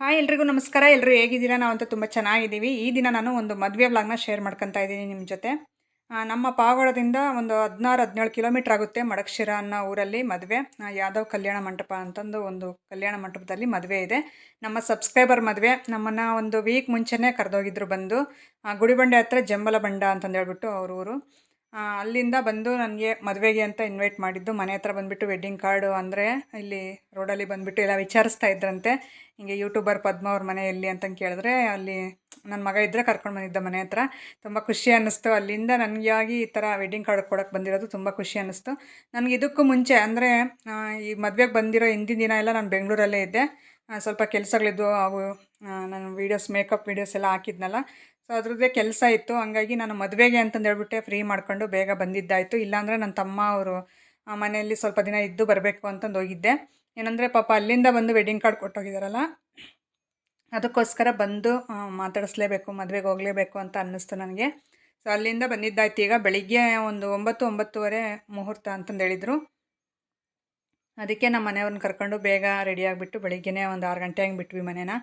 Hi ಎಲ್ರಿಗೂ ನಮಸ್ಕಾರ. ಎಲ್ಲರೂ ಹೇಗಿದ್ದೀರಾ? ನಾವಂತೂ ತುಂಬ ಚೆನ್ನಾಗಿದ್ದೀವಿ. ಈ ದಿನ ನಾನು ಒಂದು ಮದುವೆ ವ್ಲಾಗ್ನ ಶೇರ್ ಮಾಡ್ಕೊತಾ ಇದ್ದೀನಿ ನಿಮ್ಮ ಜೊತೆ. ನಮ್ಮ ಪಾವಗಡದಿಂದ ಒಂದು ಹದಿನಾರು, ಹದಿನೇಳು ಕಿಲೋಮೀಟ್ರ್ ಆಗುತ್ತೆ ಮಡಕ್ಷಿರ ಅನ್ನೋ ಊರಲ್ಲಿ ಮದುವೆ. ಯಾದವ್ ಕಲ್ಯಾಣ ಮಂಟಪ ಅಂತಂದು ಒಂದು ಕಲ್ಯಾಣ ಮಂಟಪದಲ್ಲಿ ಮದುವೆ ಇದೆ. ನಮ್ಮ ಸಬ್ಸ್ಕ್ರೈಬರ್ ಮದುವೆ. ನಮ್ಮನ್ನು ಒಂದು ವೀಕ್ ಮುಂಚೆನೇ ಕರೆದೋಗಿದ್ರು ಬಂದು. ಗುಡಿಬಂಡೆ ಹತ್ರ ಜಂಬಲ ಬಂಡ ಅಂತಂದು ಹೇಳ್ಬಿಟ್ಟು ಅವ್ರ ಊರು ಅಲ್ಲಿಂದ ಬಂದು ನನಗೆ ಮದುವೆಗೆ ಅಂತ ಇನ್ವೈಟ್ ಮಾಡಿದ್ದು. ಮನೆ ಹತ್ರ ಬಂದುಬಿಟ್ಟು ವೆಡ್ಡಿಂಗ್ ಕಾರ್ಡು ಅಂದರೆ ಇಲ್ಲಿ ರೋಡಲ್ಲಿ ಬಂದುಬಿಟ್ಟು ಎಲ್ಲ ವಿಚಾರಿಸ್ತಾ ಇದ್ರಂತೆ. ಹಿಂಗೆ ಯೂಟ್ಯೂಬರ್ ಪದ್ಮ ಅವ್ರ ಮನೆ ಎಲ್ಲಿ ಅಂತ ಕೇಳಿದ್ರೆ ಅಲ್ಲಿ ನನ್ನ ಮಗ ಇದ್ದರೆ ಕರ್ಕೊಂಡು ಬಂದಿದ್ದ ಮನೆ ಹತ್ರ. ತುಂಬ ಖುಷಿ ಅನ್ನಿಸ್ತು. ಅಲ್ಲಿಂದ ನನಗಾಗಿ ಈ ಥರ ವೆಡ್ಡಿಂಗ್ ಕಾರ್ಡ್ ಕೊಡೋಕ್ಕೆ ಬಂದಿರೋದು ತುಂಬ ಖುಷಿ ಅನ್ನಿಸ್ತು. ನನಗೆ ಇದಕ್ಕೂ ಮುಂಚೆ ಅಂದರೆ ಈ ಮದುವೆಗೆ ಬಂದಿರೋ ಹಿಂದಿನ ದಿನ ಎಲ್ಲ ನಾನು ಬೆಂಗಳೂರಲ್ಲೇ ಇದ್ದೆ. ಸ್ವಲ್ಪ ಕೆಲಸಗಳಿದ್ವು. ಅವು ನಾನು ವೀಡಿಯೋಸ್ ಮೇಕಪ್ ವೀಡಿಯೋಸ್ ಎಲ್ಲ ಹಾಕಿದ್ನಲ್ಲ. ಸೊ ಅದ್ರದ್ದೇ ಕೆಲಸ ಇತ್ತು. ಹಂಗಾಗಿ ನಾನು ಮದುವೆಗೆ ಅಂತಂದು ಹೇಳ್ಬಿಟ್ಟೆ ಫ್ರೀ ಮಾಡ್ಕೊಂಡು ಬೇಗ ಬಂದಿದ್ದಾಯಿತು. ಇಲ್ಲಾಂದರೆ ನನ್ನ ತಮ್ಮ ಅವರು ಮನೆಯಲ್ಲಿ ಸ್ವಲ್ಪ ದಿನ ಇದ್ದು ಬರಬೇಕು ಅಂತಂದು ಹೋಗಿದ್ದೆ. ಏನಂದರೆ ಪಾಪ ಅಲ್ಲಿಂದ ಬಂದು ವೆಡ್ಡಿಂಗ್ ಕಾರ್ಡ್ ಕೊಟ್ಟೋಗಿದ್ದಾರಲ್ಲ ಅದಕ್ಕೋಸ್ಕರ ಬಂದು ಮಾತಾಡಿಸ್ಲೇಬೇಕು, ಮದುವೆಗೆ ಹೋಗಲೇಬೇಕು ಅಂತ ಅನ್ನಿಸ್ತು ನನಗೆ. ಸೊ ಅಲ್ಲಿಂದ ಬಂದಿದ್ದಾಯ್ತು. ಈಗ ಬೆಳಿಗ್ಗೆ ಒಂದು ಒಂಬತ್ತು, ಒಂಬತ್ತುವರೆ ಮುಹೂರ್ತ ಅಂತಂದು ಹೇಳಿದರು. ಅದಕ್ಕೆ ನಮ್ಮ ಮನೆಯವ್ರನ್ನ ಕರ್ಕೊಂಡು ಬೇಗ ರೆಡಿ ಆಗಿಬಿಟ್ಟು ಬೆಳಿಗ್ಗೆನೇ ಒಂದು ಆರು ಗಂಟೆ ಹಂಗೆ ಬಿಟ್ವಿ ಮನೇನ.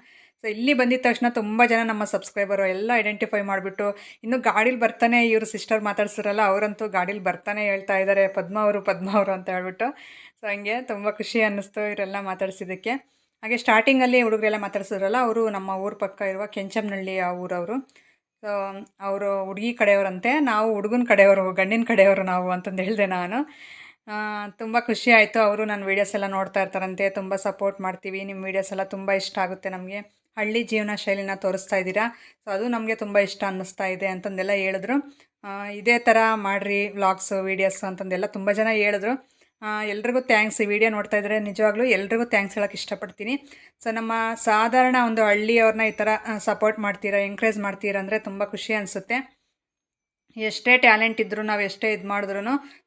ಸೊ ಇಲ್ಲಿ ಬಂದಿದ ತಕ್ಷಣ ತುಂಬ ಜನ ನಮ್ಮ ಸಬ್ಸ್ಕ್ರೈಬರು ಎಲ್ಲ ಐಡೆಂಟಿಫೈ ಮಾಡಿಬಿಟ್ಟು, ಇನ್ನು ಗಾಡೀಲಿ ಬರ್ತಾನೆ ಇವರು ಸಿಸ್ಟರ್ ಮಾತಾಡ್ಸಿರಲ್ಲ ಅವರಂತೂ ಗಾಡೀಲಿ ಬರ್ತಾನೆ ಹೇಳ್ತಾ ಇದ್ದಾರೆ ಪದ್ಮ ಅವರು ಪದ್ಮ ಅವರು ಅಂತ ಹೇಳ್ಬಿಟ್ಟು. ಸೊ ಹಂಗೆ ತುಂಬ ಖುಷಿ ಅನ್ನಿಸ್ತು ಇವರೆಲ್ಲ ಮಾತಾಡ್ಸಿದ್ದಕ್ಕೆ. ಹಾಗೆ ಸ್ಟಾರ್ಟಿಂಗಲ್ಲಿ ಹುಡುಗರೆಲ್ಲ ಮಾತಾಡ್ಸಿದ್ರಲ್ಲ, ಅವರು ನಮ್ಮ ಊರ ಪಕ್ಕ ಇರುವ ಕೆಂಚಮ್ನಹಳ್ಳಿ ಆ ಊರವರು. ಸೊ ಅವರು ಹುಡುಗಿ ಕಡೆಯವರಂತೆ, ನಾವು ಹುಡುಗನ ಕಡೆಯವರು, ಗಂಡಿನ ಕಡೆಯವರು ನಾವು ಅಂತಂದು ಹೇಳಿದೆ ನಾನು. ತುಂಬ ಖುಷಿ ಆಯಿತು. ಅವರು ನನ್ನ ವೀಡಿಯೋಸ್ ಎಲ್ಲ ನೋಡ್ತಾ ಇರ್ತಾರಂತೆ. ತುಂಬ ಸಪೋರ್ಟ್ ಮಾಡ್ತೀವಿ. ನಿಮ್ಮ ವೀಡಿಯೋಸ್ ಎಲ್ಲ ತುಂಬ ಇಷ್ಟ ಆಗುತ್ತೆ ನಮಗೆ. ಹಳ್ಳಿ ಜೀವನ ಶೈಲಿನ ತೋರಿಸ್ತಾ ಇದ್ದೀರಾ? ಸೊ ಅದು ನಮಗೆ ತುಂಬ ಇಷ್ಟ ಅನ್ನಿಸ್ತಾ ಇದೆ ಅಂತಂದೆಲ್ಲ ಹೇಳಿದ್ರು. ಇದೇ ಥರ ಮಾಡಿರಿ ವ್ಲಾಗ್ಸು ವೀಡಿಯೋಸು ಅಂತಂದೆಲ್ಲ ತುಂಬ ಜನ ಹೇಳಿದ್ರು. ಎಲ್ರಿಗೂ ಥ್ಯಾಂಕ್ಸ್ ಈ ವಿಡಿಯೋ ನೋಡ್ತಾ ಇದ್ದರೆ ನಿಜವಾಗ್ಲೂ ಎಲ್ರಿಗೂ ಥ್ಯಾಂಕ್ಸ್ ಹೇಳೋಕ್ಕೆ ಇಷ್ಟಪಡ್ತೀನಿ. ಸೊ ನಮ್ಮ ಸಾಧಾರಣ ಒಂದು ಹಳ್ಳಿಯವ್ರನ್ನ ಈ ಥರ ಸಪೋರ್ಟ್ ಮಾಡ್ತೀರಾ ಎಂಕರೇಜ್ ಮಾಡ್ತೀರಾ ಅಂದರೆ ತುಂಬ ಖುಷಿ ಅನಿಸುತ್ತೆ. ಎಷ್ಟೇ ಟ್ಯಾಲೆಂಟ್ ಇದ್ದರೂ ನಾವು ಎಷ್ಟೇ ಇದು ಮಾಡಿದ್ರು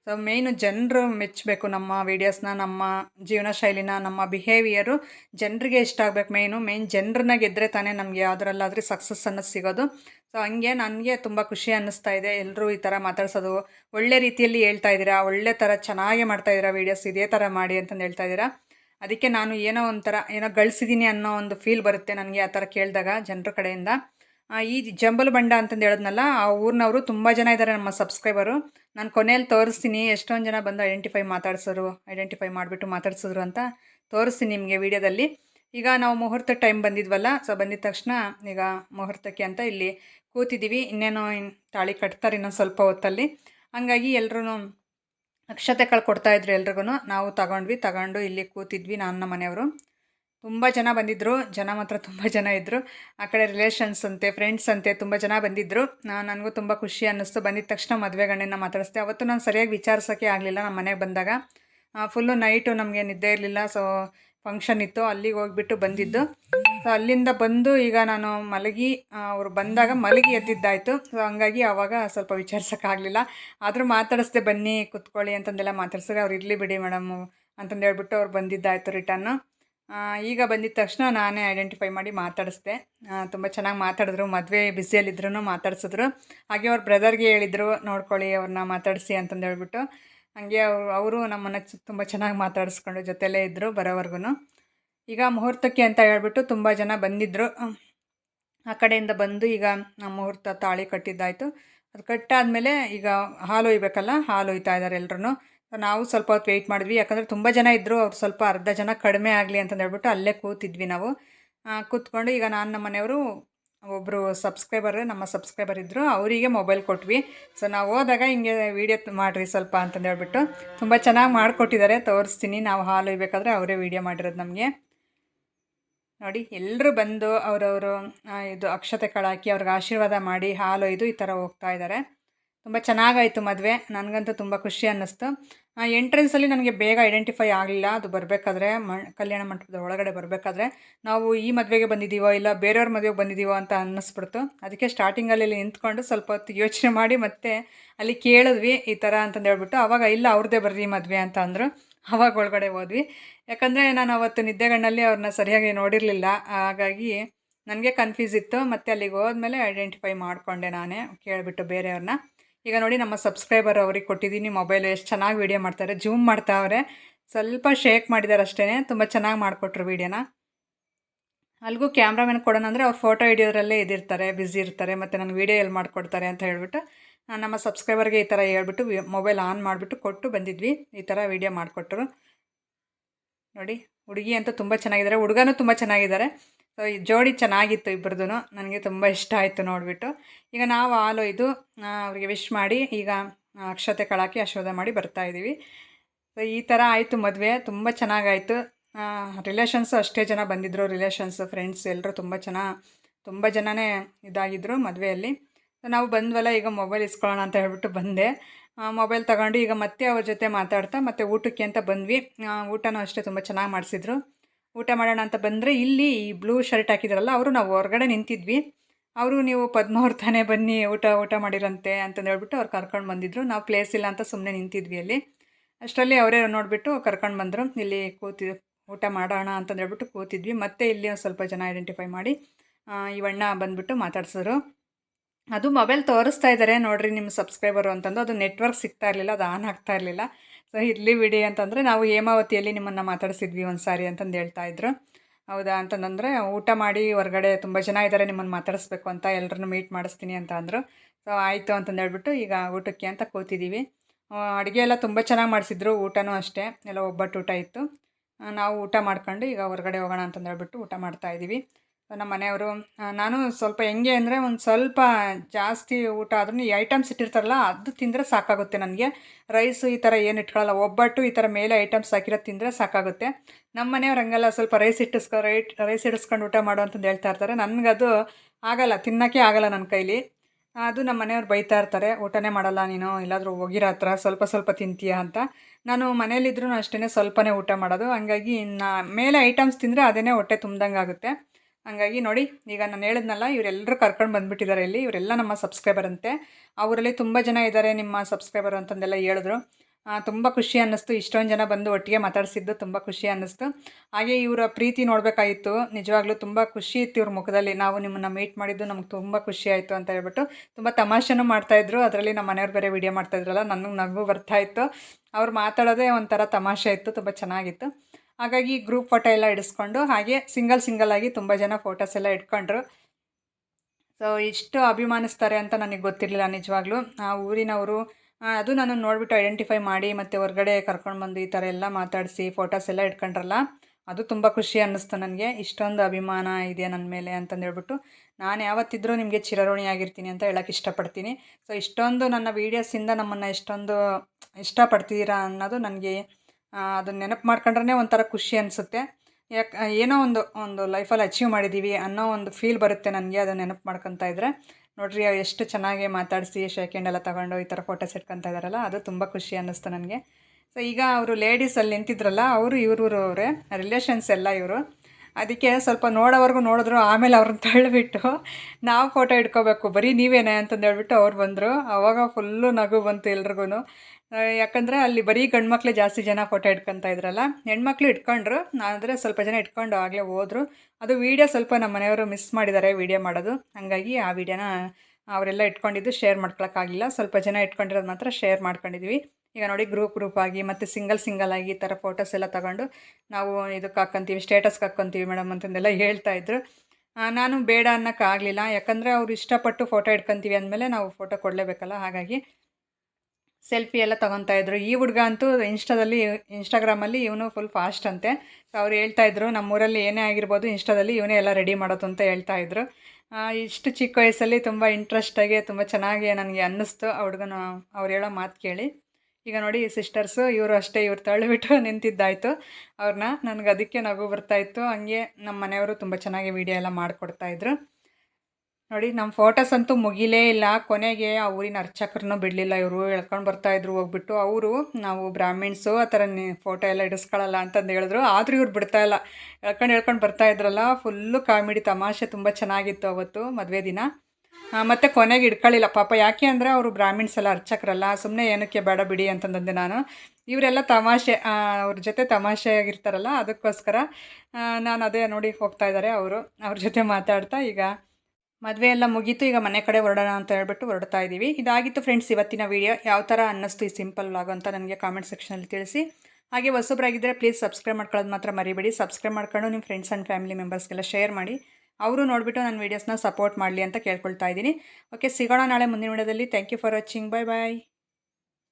ಸೊ ಮೇಯ್ನು ಜನರು ಮೆಚ್ಚಬೇಕು ನಮ್ಮ ವೀಡಿಯೋಸ್ನ ನಮ್ಮ ಜೀವನ ಶೈಲಿನ, ನಮ್ಮ ಬಿಹೇವಿಯರು ಜನರಿಗೆ ಇಷ್ಟ ಆಗಬೇಕು ಮೇಯ್ನು ಮೇಯ್ನ್ ಜನರನ್ನ ಗೆದ್ದರೆ ತಾನೇ ನಮಗೆ ಯಾವುದ್ರಲ್ಲಾದ್ರೂ ಸಕ್ಸಸ್ ಅನ್ನೋದು ಸಿಗೋದು. ಸೊ ಹಂಗೆ ನನಗೆ ತುಂಬ ಖುಷಿ ಅನ್ನಿಸ್ತಾ ಇದೆ ಎಲ್ಲರೂ ಈ ಥರ ಮಾತಾಡ್ಸೋದು. ಒಳ್ಳೆ ರೀತಿಯಲ್ಲಿ ಹೇಳ್ತಾ ಇದ್ದೀರಾ, ಒಳ್ಳೆ ಥರ ಚೆನ್ನಾಗಿ ಮಾಡ್ತಾ ಇದ್ದೀರಾ ವೀಡಿಯೋಸ್ ಇದೇ ಥರ ಮಾಡಿ ಅಂತಂದು ಹೇಳ್ತಾ ಇದ್ದೀರಾ. ಅದಕ್ಕೆ ನಾನು ಏನೋ ಒಂಥರ, ಏನೋ ಗಳಿಸಿದ್ದೀನಿ ಅನ್ನೋ ಒಂದು ಫೀಲ್ ಬರುತ್ತೆ ನನಗೆ ಆ ಥರ ಕೇಳಿದಾಗ ಜನರ ಕಡೆಯಿಂದ. ಈ ಜಂಬಲ್ ಬಂಡ ಅಂತಂದು ಹೇಳಿದ್ನಲ್ಲ, ಆ ಊರಿನವರು ತುಂಬ ಜನ ಇದ್ದಾರೆ ನಮ್ಮ ಸಬ್ಸ್ಕ್ರೈಬರು ನಾನು ಕೊನೆಯಲ್ಲಿ ತೋರಿಸ್ತೀನಿ, ಎಷ್ಟೊಂದು ಜನ ಬಂದು ಐಡೆಂಟಿಫೈ ಮಾತಾಡ್ಸೋರು ಐಡೆಂಟಿಫೈ ಮಾಡಿಬಿಟ್ಟು ಮಾತಾಡ್ಸಿದ್ರು ಅಂತ ತೋರಿಸ್ತೀನಿ ನಿಮಗೆ ವಿಡಿಯೋದಲ್ಲಿ. ಈಗ ನಾವು ಮುಹೂರ್ತ ಟೈಮ್ ಬಂದಿದ್ವಲ್ಲ ಸೊ ಬಂದಿದ ತಕ್ಷಣ ಈಗ ಮುಹೂರ್ತಕ್ಕೆ ಅಂತ ಇಲ್ಲಿ ಕೂತಿದ್ದೀವಿ ಇನ್ನೇನೋ ಇನ್ ತಾಳಿ ಕಟ್ತಾರೆ ಇನ್ನೊಂದು ಸ್ವಲ್ಪ ಹೊತ್ತಲ್ಲಿ. ಹಂಗಾಗಿ ಎಲ್ಲರೂ ಅಕ್ಷತೆಗಳು ಕೊಡ್ತಾಯಿದ್ರು ಎಲ್ರಿಗೂ ನಾವು ತಗೊಂಡ್ವಿ, ತಗೊಂಡು ಇಲ್ಲಿ ಕೂತಿದ್ವಿ ನನ್ನ ಮನೆಯವರು. ತುಂಬ ಜನ ಬಂದಿದ್ದರು ಜನ ಮಾತ್ರ ತುಂಬ ಜನ ಇದ್ದರು ಆ ಕಡೆ ರಿಲೇಷನ್ಸ್ ಅಂತೆ ಫ್ರೆಂಡ್ಸ್ ಅಂತೆ ತುಂಬ ಜನ ಬಂದಿದ್ದರು ನನಗೂ ತುಂಬ ಖುಷಿ ಅನ್ನಿಸ್ತು. ಬಂದಿದ ತಕ್ಷಣ ಮದುವೆ ಗಂಡನ ಮಾತಾಡಿಸ್ದೆ. ಅವತ್ತು ನಾನು ಸರಿಯಾಗಿ ವಿಚಾರಿಸೋಕ್ಕೆ ಆಗಲಿಲ್ಲ ನಮ್ಮ ಮನೆಗೆ ಬಂದಾಗ. ಫುಲ್ಲು ನೈಟು ನಮಗೆ ನಿದ್ದೆ ಇರಲಿಲ್ಲ. ಸೊ ಫಂಕ್ಷನ್ ಇತ್ತು. ಅಲ್ಲಿಗೆ ಹೋಗಿಬಿಟ್ಟು ಬಂದಿದ್ದು. ಸೊ ಅಲ್ಲಿಂದ ಬಂದು ಈಗ ನಾನು ಮಲಗಿ ಅವರು ಬಂದಾಗ ಮಲಗಿ ಎದ್ದಿದ್ದಾಯಿತು. ಸೊ ಹಂಗಾಗಿ ಆವಾಗ ಸ್ವಲ್ಪ ವಿಚಾರಿಸೋಕ್ಕಾಗಲಿಲ್ಲ ಆದರೂ ಮಾತಾಡಿಸ್ದೆ, ಬನ್ನಿ, ಕುತ್ಕೊಳ್ಳಿ ಅಂತಂದೆಲ್ಲ ಮಾತಾಡ್ಸಿದ್ರೆ ಅವ್ರು ಇರಲಿ ಬಿಡಿ ಮೇಡಮ್ ಅಂತಂದು ಹೇಳ್ಬಿಟ್ಟು ಅವ್ರು ಬಂದಿದ್ದಾಯಿತು ರಿಟರ್ನು ಈಗ ಬಂದಿದ ತಕ್ಷಣ ನಾನೇ ಐಡೆಂಟಿಫೈ ಮಾಡಿ ಮಾತಾಡಿಸ್ದೆ. ತುಂಬ ಚೆನ್ನಾಗಿ ಮಾತಾಡಿದ್ರು, ಮದುವೆ ಬ್ಯುಸಿಯಲ್ಲಿದ್ರು ಮಾತಾಡ್ಸಿದ್ರು. ಹಾಗೆ ಅವ್ರ ಬ್ರದರ್ಗೆ ಹೇಳಿದರು, ನೋಡ್ಕೊಳ್ಳಿ ಅವ್ರನ್ನ ಮಾತಾಡಿಸಿ ಅಂತಂದು ಹೇಳ್ಬಿಟ್ಟು, ಹಾಗೆ ಅವರು ಅವರು ನಮ್ಮನ್ನು ತುಂಬ ಚೆನ್ನಾಗಿ ಮಾತಾಡಿಸ್ಕೊಂಡು ಜೊತೆಲೇ ಇದ್ದರು ಬರೋವರೆಗೂ ಈಗ ಮುಹೂರ್ತಕ್ಕೆ ಅಂತ ಹೇಳ್ಬಿಟ್ಟು ತುಂಬ ಜನ ಬಂದಿದ್ದರು ಆ ಕಡೆಯಿಂದ ಬಂದು ಈಗ ನಮ್ಮ ಮುಹೂರ್ತ ತಾಳಿ ಕಟ್ಟಿದ್ದಾಯಿತು. ಅದು ಕಟ್ಟಾದಮೇಲೆ ಈಗ ಹಾಲು ಒಯ್ಬೇಕಲ್ಲ, ಹಾಲು ಒಯ್ತಾ ಇದ್ದಾರೆ ಎಲ್ಲರೂ ನಾವು ಸ್ವಲ್ಪ ಹೊತ್ತು ವೆಯ್ಟ್ ಮಾಡಿದ್ವಿ. ಯಾಕಂದರೆ ತುಂಬ ಜನ ಇದ್ದರು ಅವ್ರು ಸ್ವಲ್ಪ ಅರ್ಧ ಜನ ಕಡಿಮೆ ಆಗಲಿ ಅಂತಂದು ಹೇಳ್ಬಿಟ್ಟು ಅಲ್ಲೇ ಕೂತಿದ್ವಿ ನಾವು. ಕೂತ್ಕೊಂಡು ಈಗ ನಾನು ನಮ್ಮ ಮನೆಯವರು ಒಬ್ಬರು ಸಬ್ಸ್ಕ್ರೈಬರ್ ನಮ್ಮ ಸಬ್ಸ್ಕ್ರೈಬರ್ ಇದ್ದರು ಅವರಿಗೆ ಮೊಬೈಲ್ ಕೊಟ್ವಿ. ಸೊ ನಾವು ಹೋದಾಗ ಹಿಂಗೆ ವೀಡಿಯೋ ಮಾಡಿರಿ ಸ್ವಲ್ಪ ಅಂತಂದು ಹೇಳ್ಬಿಟ್ಟು ತುಂಬ ಚೆನ್ನಾಗಿ ಮಾಡಿಕೊಟ್ಟಿದ್ದಾರೆ. ತೋರಿಸ್ತೀನಿ. ನಾವು ಹಾಲು ಒಯ್ಬೇಕಾದ್ರೆ ಅವರೇ ವೀಡಿಯೋ ಮಾಡಿರೋದು ನಮಗೆ. ನೋಡಿ ಎಲ್ಲರೂ ಬಂದು ಅವರವರು ಇದು ಅಕ್ಷತೆ ಕಳಾಕಿ ಅವ್ರಿಗೆ ಆಶೀರ್ವಾದ ಮಾಡಿ ಹಾಲು ಇದು ಈ ಥರ ಹೋಗ್ತಾ ಇದ್ದಾರೆ ತುಂಬ ಚೆನ್ನಾಗಾಯಿತು ಮದುವೆ. ನನಗಂತೂ ತುಂಬ ಖುಷಿ ಅನ್ನಿಸ್ತು. ಎಂಟ್ರೆನ್ಸಲ್ಲಿ ನನಗೆ ಬೇಗ ಐಡೆಂಟಿಫೈ ಆಗಲಿಲ್ಲ. ಅದು ಬರಬೇಕಾದ್ರೆ ಮ, ಕಲ್ಯಾಣ ಮಂಟಪದ ಒಳಗಡೆ ಬರಬೇಕಾದ್ರೆ ನಾವು ಈ ಮದುವೆಗೆ ಬಂದಿದ್ದೀವೋ ಇಲ್ಲ ಬೇರೆಯವ್ರ ಮದುವೆಗೆ ಬಂದಿದ್ದೀವೋ ಅಂತ ಅನ್ನಿಸ್ಬಿಡ್ತು. ಅದಕ್ಕೆ ಸ್ಟಾರ್ಟಿಂಗಲ್ಲಿ ಇಲ್ಲಿ ನಿಂತ್ಕೊಂಡು ಸ್ವಲ್ಪ ಹೊತ್ತು ಯೋಚನೆ ಮಾಡಿ ಮತ್ತೆ ಅಲ್ಲಿ ಕೇಳಿದ್ವಿ ಈ ಥರ ಅಂತಂದು ಹೇಳ್ಬಿಟ್ಟು ಆವಾಗ ಇಲ್ಲ ಅವ್ರದ್ದೇ ಬರ್ರಿ ಮದುವೆ ಅಂತ ಅಂದರು. ಅವಾಗ ಒಳಗಡೆ ಹೋದ್ವಿ. ಯಾಕಂದರೆ ನಾನು ಅವತ್ತು ನಿದ್ದೆಗಣ್ಣಲ್ಲಿ ಅವ್ರನ್ನ ಸರಿಯಾಗಿ ನೋಡಿರಲಿಲ್ಲ. ಹಾಗಾಗಿ ನನಗೆ ಕನ್ಫ್ಯೂಸ್ ಇತ್ತು. ಮತ್ತು ಅಲ್ಲಿಗೆ ಹೋದ್ಮೇಲೆ ಐಡೆಂಟಿಫೈ ಮಾಡಿಕೊಂಡೆ ನಾನೇ, ಕೇಳಿಬಿಟ್ಟು ಬೇರೆಯವ್ರನ್ನ ಈಗ ನೋಡಿ ನಮ್ಮ ಸಬ್ಸ್ಕ್ರೈಬರ್ ಅವ್ರಿಗೆ ಕೊಟ್ಟಿದ್ದೀನಿ. ಮೊಬೈಲ್ ಎಷ್ಟು ಚೆನ್ನಾಗಿ ವೀಡಿಯೋ ಮಾಡ್ತಾರೆ. ಜೂಮ್ ಮಾಡ್ತಾವ್ರೆ ಸ್ವಲ್ಪ ಶೇಕ್ ಮಾಡಿದ್ದಾರೆ ಅಷ್ಟೇ ತುಂಬ ಚೆನ್ನಾಗಿ ಮಾಡಿಕೊಟ್ರು ವೀಡಿಯೋನ ಅಲ್ಲಿಗೂ ಕ್ಯಾಮ್ರಾಮನ್ ಕೊಡೋಣ ಅಂದರೆ ಅವ್ರು ಫೋಟೋ ಹಿಡಿಯೋದ್ರಲ್ಲೇ ಇದಿರ್ತಾರೆ ಬ್ಯುಸಿ ಇರ್ತಾರೆ, ಮತ್ತು ನನಗೆ ವೀಡಿಯೋ ಎಲ್ಲಿ ಮಾಡಿಕೊಡ್ತಾರೆ ಅಂತ ಹೇಳಿಬಿಟ್ಟು ನಮ್ಮ ಸಬ್ಸ್ಕ್ರೈಬರ್ಗೆ ಈ ಥರ ಹೇಳ್ಬಿಟ್ಟು ಮೊಬೈಲ್ ಆನ್ ಮಾಡಿಬಿಟ್ಟು ಕೊಟ್ಟು ಬಂದಿದ್ವಿ. ಈ ಥರ ವೀಡಿಯೋ ಮಾಡಿಕೊಟ್ರು. ನೋಡಿ, ಹುಡುಗಿ ಅಂತೂ ತುಂಬ ಚೆನ್ನಾಗಿದ್ದಾರೆ. ಹುಡುಗನೂ ತುಂಬ ಚೆನ್ನಾಗಿದ್ದಾರೆ. ಸೊ ಈ ಜೋಡಿ ಚೆನ್ನಾಗಿತ್ತು ಇಬ್ಬರದು ನನಗೆ ತುಂಬ ಇಷ್ಟ ಆಯಿತು ನೋಡಿಬಿಟ್ಟು. ಈಗ ನಾವು ಹಾಲು ಇದು ಅವರಿಗೆ ವಿಶ್ ಮಾಡಿ, ಈಗ ಅಕ್ಷತೆ ಕಳಾಕಿ ಅಶೋಧ ಮಾಡಿ ಬರ್ತಾ ಇದ್ದೀವಿ ಸೊ ಈ ಥರ ಆಯಿತು ಮದುವೆ. ತುಂಬ ಚೆನ್ನಾಗಾಯಿತು. ರಿಲೇಷನ್ಸು ಅಷ್ಟೇ ಜನ ಬಂದಿದ್ದರು ರಿಲೇಷನ್ಸು ಫ್ರೆಂಡ್ಸ್ ಎಲ್ಲರೂ ತುಂಬ ಜನ, ತುಂಬ ಜನನೇ ಇದಾಗಿದ್ದರು ಮದುವೆಯಲ್ಲಿ. ನಾವು ಬಂದ್ವಲ್ಲ, ಈಗ ಮೊಬೈಲ್ ಇಸ್ಕೊಳ್ಳೋಣ ಅಂತ ಹೇಳ್ಬಿಟ್ಟು ಬಂದೆ. ಮೊಬೈಲ್ ತಗೊಂಡು ಈಗ ಮತ್ತೆ ಅವ್ರ ಜೊತೆ ಮಾತಾಡ್ತಾ ಮತ್ತೆ ಊಟಕ್ಕೆ ಅಂತ ಬಂದ್ವಿ. ಊಟನೂ ಅಷ್ಟೇ ತುಂಬ ಚೆನ್ನಾಗಿ ಮಾಡಿಸಿದ್ರು. ಊಟ ಮಾಡೋಣ ಅಂತ ಬಂದರೆ ಇಲ್ಲಿ ಈ ಬ್ಲೂ ಶರ್ಟ್ ಹಾಕಿದ್ರಲ್ಲ, ಅವರು ನಾವು ಹೊರಗಡೆ ನಿಂತಿದ್ವಿ. ಅವರು ನೀವು ಪದ್ಮವ್ರ ತಾನೇ ಬನ್ನಿ, ಊಟ ಊಟ ಮಾಡಿರಂತೆ ಅಂತಂದು ಹೇಳ್ಬಿಟ್ಟು ಅವ್ರು ಕರ್ಕೊಂಡು ಬಂದಿದ್ರು. ನಾವು ಪ್ಲೇಸ್ ಇಲ್ಲ ಅಂತ ಸುಮ್ಮನೆ ನಿಂತಿದ್ವಿ ಅಲ್ಲಿ. ಅಷ್ಟರಲ್ಲಿ ಅವರೇ ನೋಡಿಬಿಟ್ಟು ಕರ್ಕೊಂಡು ಬಂದರು. ಇಲ್ಲಿ ಕೂತಿ, ಊಟ ಮಾಡೋಣ ಅಂತಂದು ಹೇಳ್ಬಿಟ್ಟು ಕೂತಿದ್ವಿ. ಮತ್ತೆ ಇಲ್ಲಿ ಒಂದು ಸ್ವಲ್ಪ ಜನ ಐಡೆಂಟಿಫೈ ಮಾಡಿ ಇವಣ್ಣ ಬಂದುಬಿಟ್ಟು ಮಾತಾಡ್ಸೋರು ಅದು ಮೊಬೈಲ್ ತೋರಿಸ್ತಾ ಇದ್ದಾರೆ ನೋಡಿರಿ ನಿಮ್ಮ ಸಬ್ಸ್ಕ್ರೈಬರು ಅಂತಂದು. ಅದು ನೆಟ್ವರ್ಕ್ ಸಿಗ್ತಾ ಇರಲಿಲ್ಲ, ಅದು ಆನ್ ಆಗ್ತಾ ಇರಲಿಲ್ಲ. ಸೊ ಇರಲಿ ಬಿಡಿ ಅಂತಂದರೆ ನಾವು ಹೇಮಾವತಿಯಲ್ಲಿ ನಿಮ್ಮನ್ನು ಮಾತಾಡಿಸಿದ್ವಿ ಒಂದು ಸಾರಿ ಅಂತಂದು ಹೇಳ್ತಾ ಇದ್ರು. ಹೌದಾ ಅಂತಂದರೆ ಊಟ ಮಾಡಿ ಹೊರಗಡೆ ತುಂಬ ಜನ ಇದ್ದಾರೆ ನಿಮ್ಮನ್ನು ಮಾತಾಡಿಸ್ಬೇಕು ಅಂತ ಎಲ್ಲರನ್ನು ಮೀಟ್ ಮಾಡಿಸ್ತೀನಿ ಅಂತ ಅಂದರು. ಸೊ ಆಯಿತು ಅಂತಂದು ಹೇಳ್ಬಿಟ್ಟು ಈಗ ಊಟಕ್ಕೆ ಅಂತ ಕೂತಿದ್ದೀವಿ ಅಡುಗೆ ಎಲ್ಲ ತುಂಬ ಚೆನ್ನಾಗಿ ಮಾಡಿಸಿದ್ರು, ಊಟನೂ ಅಷ್ಟೇ. ಎಲ್ಲ ಒಬ್ಬಟ್ಟು ಊಟ ಇತ್ತು. ನಾವು ಊಟ ಮಾಡ್ಕೊಂಡು ಈಗ ಹೊರಗಡೆ ಹೋಗೋಣ ಅಂತಂದು ಹೇಳ್ಬಿಟ್ಟು ಊಟ ಮಾಡ್ತಾ ಇದ್ದೀವಿ ನಮ್ಮ ಮನೆಯವರು ನಾನು ಸ್ವಲ್ಪ ಹೆಂಗೆ ಅಂದರೆ ಒಂದು ಸ್ವಲ್ಪ ಜಾಸ್ತಿ ಊಟ ಆದ್ರೂ ಈ ಐಟಮ್ಸ್ ಇಟ್ಟಿರ್ತಾರಲ್ಲ, ಅದು ತಿಂದರೆ ಸಾಕಾಗುತ್ತೆ ನನಗೆ. ರೈಸು ಈ ಥರ ಏನು ಇಟ್ಕೊಳ್ಳಲ್ಲ ಒಬ್ಬಟ್ಟು ಈ ಥರ ಮೇಲೆ ಐಟಮ್ಸ್ ಹಾಕಿರೋದು ತಿಂದರೆ ಸಾಕಾಗುತ್ತೆ. ನಮ್ಮ ಮನೆಯವ್ರು ಹಂಗಲ್ಲ, ಸ್ವಲ್ಪ ರೈಸ್ ಇಟ್ಟಿಸ್ಕೊ ರೈಟ್ ರೈಸ್ ಇಡಿಸ್ಕೊಂಡು ಊಟ ಮಾಡು ಅಂತಂದು ಹೇಳ್ತಾ ಇರ್ತಾರೆ. ನನಗದು ಆಗಲ್ಲ, ತಿನ್ನೋಕ್ಕೆ ಆಗಲ್ಲ ನನ್ನ ಕೈಲಿ. ಅದು ನಮ್ಮ ಮನೆಯವ್ರು ಬೈತಾ ಇರ್ತಾರೆ, ಊಟನೇ ಮಾಡಲ್ಲ ನೀನು, ಎಲ್ಲಾದರೂ ಹೋಗಿರೋ ಹತ್ರ ಸ್ವಲ್ಪ ಸ್ವಲ್ಪ ತಿಂತೀಯ ಅಂತ. ನಾನು ಮನೇಲಿದ್ರೂ ಅಷ್ಟೇ ಸ್ವಲ್ಪನೇ ಊಟ ಮಾಡೋದು, ಹಂಗಾಗಿ ನಾ ಮೇಲೆ ಐಟಮ್ಸ್ ತಿಂದರೆ ಅದೇ ಹೊಟ್ಟೆ ತುಂಬ್ದಂಗೆ ಆಗುತ್ತೆ ಹಂಗಾಗಿ ನೋಡಿ, ಈಗ ನಾನು ಹೇಳಿದ್ನಲ್ಲ ಇವರೆಲ್ಲರೂ ಕರ್ಕೊಂಡು ಬಂದುಬಿಟ್ಟಿದ್ದಾರೆ ಇಲ್ಲಿ. ಇವರೆಲ್ಲ ನಮ್ಮ ಸಬ್ಸ್ಕ್ರೈಬರ್ ಅಂತೆ. ಅವರಲ್ಲಿ ತುಂಬ ಜನ ಇದ್ದಾರೆ ನಿಮ್ಮ ಸಬ್ಸ್ಕ್ರೈಬರ್ ಅಂತಂದೆಲ್ಲ ಹೇಳಿದ್ರು. ತುಂಬ ಖುಷಿ ಅನ್ನಿಸ್ತು. ಇಷ್ಟೊಂದು ಜನ ಬಂದು ಒಟ್ಟಿಗೆ ಮಾತಾಡಿಸಿದ್ದು ತುಂಬ ಖುಷಿ ಅನ್ನಿಸ್ತು. ಹಾಗೆ ಇವರ ಪ್ರೀತಿ ನೋಡಬೇಕಾಗಿತ್ತು. ನಿಜವಾಗ್ಲೂ ತುಂಬ ಖುಷಿ ಇತ್ತು ಇವ್ರ ಮುಖದಲ್ಲಿ. ನಾವು ನಿಮ್ಮನ್ನು ಮೀಟ್ ಮಾಡಿದ್ದು ನಮ್ಗೆ ತುಂಬ ಖುಷಿ ಆಯಿತು ಅಂತ ಹೇಳ್ಬಿಟ್ಟು ತುಂಬ ತಮಾಷೆನೂ ಮಾಡ್ತಾಯಿದ್ರು ಅದರಲ್ಲಿ ನಮ್ಮ ಮನೆಯವ್ರು ಬೇರೆ ವೀಡಿಯೋ ಮಾಡ್ತಾಯಿದ್ರಲ್ಲ ನನಗೆ ನಗು ಬರ್ತಾಯಿತ್ತು ಅವ್ರು ಮಾತಾಡೋದೇ ಒಂಥರ ತಮಾಷೆ ಇತ್ತು, ತುಂಬ ಚೆನ್ನಾಗಿತ್ತು. ಹಾಗಾಗಿ ಗ್ರೂಪ್ ಫೋಟೋ ಎಲ್ಲ ಇಡಿಸ್ಕೊಂಡು ಹಾಗೆ ಸಿಂಗಲ್ ಸಿಂಗಲ್ ಆಗಿ ತುಂಬ ಜನ ಫೋಟೋಸ್ ಎಲ್ಲ ಇಟ್ಕೊಂಡ್ರು. ಸೊ ಇಷ್ಟು ಅಭಿಮಾನಿಸ್ತಾರೆ ಅಂತ ನನಗೆ ಗೊತ್ತಿರಲಿಲ್ಲ ನಿಜವಾಗ್ಲೂ. ಆ ಊರಿನವರು ಅದು ನಾನು ನೋಡಿಬಿಟ್ಟು ಐಡೆಂಟಿಫೈ ಮಾಡಿ ಮತ್ತು ಹೊರಗಡೆ ಕರ್ಕೊಂಡು ಬಂದು ಈ ಥರ ಎಲ್ಲ ಮಾತಾಡಿಸಿ ಫೋಟೋಸ್ ಎಲ್ಲ ಇಟ್ಕೊಂಡ್ರಲ್ಲ, ಅದು ತುಂಬ ಖುಷಿ ಅನ್ನಿಸ್ತು ನನಗೆ. ಇಷ್ಟೊಂದು ಅಭಿಮಾನ ಇದೆ ನನ್ನ ಮೇಲೆ ಅಂತಂದು ಹೇಳ್ಬಿಟ್ಟು ನಾನು ಯಾವತ್ತಿದ್ರೂ ನಿಮಗೆ ಚಿರಋಣಿ ಆಗಿರ್ತೀನಿ ಅಂತ ಹೇಳೋಕ್ಕೆ ಇಷ್ಟಪಡ್ತೀನಿ. ಸೊ ಇಷ್ಟೊಂದು ನನ್ನ ವೀಡಿಯೋಸಿಂದ ನಮ್ಮನ್ನು ಎಷ್ಟೊಂದು ಇಷ್ಟಪಡ್ತೀರಾ ಅನ್ನೋದು ನನಗೆ ಅದನ್ನ ನೆನಪು ಮಾಡ್ಕೊಂಡ್ರೆ ಒಂಥರ ಖುಷಿ ಅನಿಸುತ್ತೆ. ಯಾಕೆ ಏನೋ ಒಂದು ಒಂದು ಲೈಫಲ್ಲಿ ಅಚೀವ್ ಮಾಡಿದ್ದೀವಿ ಅನ್ನೋ ಒಂದು ಫೀಲ್ ಬರುತ್ತೆ ನನಗೆ ಅದನ್ನು ನೆನಪು ಮಾಡ್ಕೊತಾ ಇದ್ದರೆ ನೋಡ್ರಿ ಎಷ್ಟು ಚೆನ್ನಾಗಿ ಮಾತಾಡಿಸಿ ಶೇಕೆಂಡ್ ಎಲ್ಲ ತಗೊಂಡು ಈ ಥರ ಫೋಟೋಸ್ ಇಟ್ಕೊತಾ ಇದ್ದಾರಲ್ಲ ಅದು ತುಂಬ ಖುಷಿ ಅನ್ನಿಸ್ತು ನನಗೆ. ಸೊ ಈಗ ಅವರು ಲೇಡೀಸ್ ಅಲ್ಲಿ ನಿಂತಿದ್ರಲ್ಲ, ಅವರು ಇವ್ರೂರು ಅವರೇ ರಿಲೇಷನ್ಸ್ ಎಲ್ಲ ಇವರು. ಅದಕ್ಕೆ ಸ್ವಲ್ಪ ನೋಡೋವರೆಗೂ ನೋಡಿದ್ರು, ಆಮೇಲೆ ಅವ್ರನ್ನ ತಳ್ಳಿಬಿಟ್ಟು ನಾವು ಫೋಟೋ ಇಟ್ಕೋಬೇಕು, ಬರೀ ನೀವೇನೇ ಅಂತಂದು ಹೇಳ್ಬಿಟ್ಟು ಅವ್ರು ಬಂದರು. ಅವಾಗ ಫುಲ್ಲು ನಗು ಬಂತು ಎಲ್ರಿಗೂ ಯಾಕಂದರೆ ಅಲ್ಲಿ ಬರೀ ಗಂಡು ಮಕ್ಕಳೇ ಜಾಸ್ತಿ ಜನ ಫೋಟೋ ಇಟ್ಕೊತಾ ಇದ್ರಲ್ಲ, ಹೆಣ್ಮಕ್ಳು ಇಟ್ಕೊಂಡ್ರು, ಆದರೆ ಸ್ವಲ್ಪ ಜನ ಇಟ್ಕೊಂಡು ಆಗಲೇ ಹೋದರು. ಅದು ವೀಡಿಯೋ ಸ್ವಲ್ಪ ನಮ್ಮ ಮನೆಯವರು ಮಿಸ್ ಮಾಡಿದ್ದಾರೆ ವೀಡಿಯೋ ಮಾಡೋದು. ಹಾಗಾಗಿ ಆ ವೀಡಿಯೋನ ಅವರೆಲ್ಲ ಇಟ್ಕೊಂಡಿದ್ದು ಶೇರ್ ಮಾಡ್ಕೊಳಕ್ಕಾಗಿಲ್ಲ. ಸ್ವಲ್ಪ ಜನ ಇಟ್ಕೊಂಡಿರೋದು ಮಾತ್ರ ಶೇರ್ ಮಾಡ್ಕೊಂಡಿದ್ವಿ. ಈಗ ನೋಡಿ ಗ್ರೂಪ್ ಗ್ರೂಪ್ ಆಗಿ ಮತ್ತು ಸಿಂಗಲ್ ಸಿಂಗಲ್ ಆಗಿ ಈ ಥರ ಫೋಟೋಸ್ ಎಲ್ಲ ತಗೊಂಡು ನಾವು ಇದಕ್ಕೆ ಹಾಕ್ಕೊಂತೀವಿ ಸ್ಟೇಟಸ್ಗೆ ಹಾಕ್ಕೊಂತೀವಿ ಮೇಡಮ್ ಅಂತಂದೆಲ್ಲ ಹೇಳ್ತಾ ಇದ್ರು. ನಾನು ಬೇಡ ಅನ್ನೋಕ್ಕಾಗಲಿಲ್ಲ. ಯಾಕಂದರೆ ಅವ್ರು ಇಷ್ಟಪಟ್ಟು ಫೋಟೋ ಇಟ್ಕೊತೀವಿ ಅಂದಮೇಲೆ ನಾವು ಫೋಟೋ ಕೊಡಲೇಬೇಕಲ್ಲ. ಹಾಗಾಗಿ ಸೆಲ್ಫಿ ಎಲ್ಲ ತೊಗೊತಾ ಇದ್ರು. ಈ ಹುಡುಗ ಅಂತೂ ಇನ್ಸ್ಟಾದಲ್ಲಿ ಇನ್ಸ್ಟಾಗ್ರಾಮಲ್ಲಿ ಇವನು ಫುಲ್ ಫಾಸ್ಟ್ ಅಂತೆ. ಸೊ ಅವ್ರು ಹೇಳ್ತಾ ಇದ್ರು, ನಮ್ಮೂರಲ್ಲಿ ಏನೇ ಆಗಿರ್ಬೋದು ಇನ್ಸ್ಟಾದಲ್ಲಿ ಇವನೇ ಎಲ್ಲ ರೆಡಿ ಮಾಡೋದು ಅಂತ ಹೇಳ್ತಾ ಇದ್ರು. ಇಷ್ಟು ಚಿಕ್ಕ ವಯಸ್ಸಲ್ಲಿ ತುಂಬ ಇಂಟ್ರೆಸ್ಟಾಗಿ ತುಂಬ ಚೆನ್ನಾಗಿ ನನಗೆ ಅನ್ನಿಸ್ತು ಆ ಹುಡುಗನ, ಅವ್ರು ಹೇಳೋ ಮಾತು ಕೇಳಿ. ಈಗ ನೋಡಿ ಸಿಸ್ಟರ್ಸು ಇವರು ಅಷ್ಟೇ, ಇವ್ರು ತಳ್ಳಿಬಿಟ್ಟು ನಿಂತಿದ್ದಾಯಿತು. ಅವ್ರನ್ನ ನನಗೆ ಅದಕ್ಕೆ ನಗು ಬರ್ತಾಯಿತ್ತು ಹಂಗೆ ನಮ್ಮ ಮನೆಯವರು ತುಂಬ ಚೆನ್ನಾಗಿ ವೀಡಿಯೋ ಎಲ್ಲ ಮಾಡಿಕೊಡ್ತಾಯಿದ್ರು ನೋಡಿ ನಮ್ಮ ಫೋಟೋಸ್ ಅಂತೂ ಮುಗಿಲೇ ಇಲ್ಲ. ಕೊನೆಗೆ ಆ ಊರಿನ ಅರ್ಚಕರನ್ನು ಬಿಡಲಿಲ್ಲ. ಇವರು ಎಳ್ಕೊಂಡು ಬರ್ತಾಯಿದ್ರು ಹೋಗ್ಬಿಟ್ಟು. ಅವರು, ನಾವು ಬ್ರಾಹ್ಮಿಣ್ಸು, ಆ ಥರ ಫೋಟೋ ಎಲ್ಲ ಇಡಿಸ್ಕೊಳ್ಳಲ್ಲ ಅಂತಂದು ಹೇಳಿದ್ರು. ಆದರೂ ಇವ್ರು ಬಿಡ್ತಾ ಇಲ್ಲ. ಎಳ್ಕೊಂಡು ಎಳ್ಕೊಂಡು ಬರ್ತಾ ಇದ್ರಲ್ಲ ಫುಲ್ಲು ಕಾಮಿಡಿ ತಮಾಷೆ ತುಂಬ ಚೆನ್ನಾಗಿತ್ತು ಅವತ್ತು, ಮದುವೆ ದಿನ. ಮತ್ತು ಕೊನೆಗೆ ಇಡ್ಕೊಳ್ಳಿಲ್ಲ ಪಾಪ ಯಾಕೆ ಅಂದರೆ ಅವರು ಬ್ರಾಹ್ಮಿಣ್ಸ್ ಎಲ್ಲ ಅರ್ಚಕರಲ್ಲ. ಸುಮ್ಮನೆ ಏನಕ್ಕೆ ಬೇಡ ಬಿಡಿ ಅಂತಂದಂದೆ ನಾನು. ಇವರೆಲ್ಲ ತಮಾಷೆ ಅವ್ರ ಜೊತೆ ತಮಾಷೆಯಾಗಿರ್ತಾರಲ್ಲ ಅದಕ್ಕೋಸ್ಕರ ನಾನು ಅದೇ ನೋಡಿ ಹೋಗ್ತಾ ಇದ್ದಾರೆ ಅವರು. ಅವ್ರ ಜೊತೆ ಮಾತಾಡ್ತಾ ಈಗ ಮದುವೆ ಎಲ್ಲ ಮುಗೀತು, ಈಗ ಮನೆ ಕಡೆ ಹೊರಡೋಣ ಅಂತ ಹೇಳ್ಬಿಟ್ಟು ಹೊರಡ್ತಾ ಇದ್ದೀವಿ ಇದಾಗಿತ್ತು ಫ್ರೆಂಡ್ಸ್ ಇವತ್ತಿನ ವಿಡಿಯೋ ಯಾವ ಥರ ಅನ್ನಿಸ್ತು ಈ ಸಿಂಪಲ್ ಆಗೋ ಅಂತ ನನಗೆ ಕಾಮೆಂಟ್ ಸೆಕ್ಷನಲ್ಲಿ ತಿಳಿಸಿ. ಹಾಗೆ ಹೊಸೊಬ್ಬರಾಗಿದ್ದರೆ ಪ್ಲೀಸ್ ಸಬ್ಸ್ಕ್ರೈಬ್ ಮಾಡ್ಕೊಳ್ಳೋದು ಮಾತ್ರ ಮರಿಬೇಡಿ. ಸಬ್ಸ್ಕ್ರೈಬ್ ಮಾಡ್ಕೊಂಡು ನಿಮ್ಮ ಫ್ರೆಂಡ್ಸ್ ಆ್ಯಂಡ್ ಫ್ಯಾಮಿಲಿ ಮೆಂಬರ್ಸ್ಗೆಲ್ಲ ಶೇರ್ ಮಾಡಿ. ಅವರು ನೋಡಿಬಿಟ್ಟು ನನ್ನ ವೀಡಿಯೋಸ್ನ ಸಪೋರ್ಟ್ ಮಾಡಲಿ ಅಂತ ಕೇಳ್ಕೊಳ್ತಾ ಇದ್ದೀನಿ. ಓಕೆ ಸಿಗೋಣ ನಾಳೆ ಮುಂದಿನ ವಿಡಿಯೋದಲ್ಲಿ thank you for watching bye bye